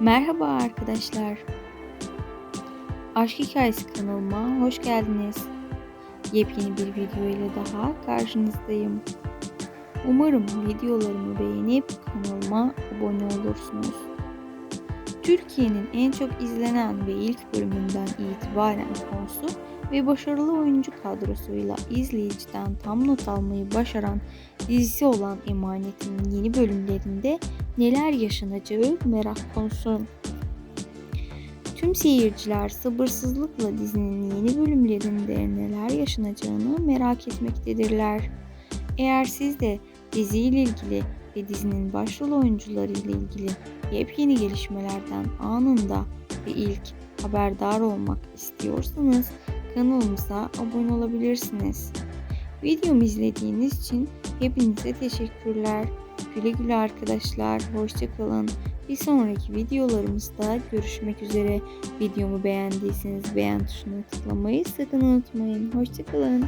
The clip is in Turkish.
Merhaba arkadaşlar. Aşk Hikayesi kanalıma hoş geldiniz. Yepyeni bir video ile daha karşınızdayım. Umarım videolarımı beğenip kanalıma abone olursunuz. Türkiye'nin en çok izlenen ve ilk bölümünden itibaren konusu ve başarılı oyuncu kadrosuyla izleyiciden tam not almayı başaran dizisi olan Emanet'in yeni bölümlerinde neler yaşanacağı merak konusu. Tüm seyirciler sabırsızlıkla dizinin yeni bölümlerinde neler yaşanacağını merak etmektedirler. Eğer siz de diziyle ilgili ve dizinin başrol oyuncuları ile ilgili yepyeni gelişmelerden anında ve ilk haberdar olmak istiyorsanız kanalımıza abone olabilirsiniz. Videomu izlediğiniz için hepinize teşekkürler. Güle güle arkadaşlar. Hoşçakalın. Bir sonraki videolarımızda görüşmek üzere. Videomu beğendiyseniz beğen tuşuna tıklamayı sakın unutmayın. Hoşçakalın.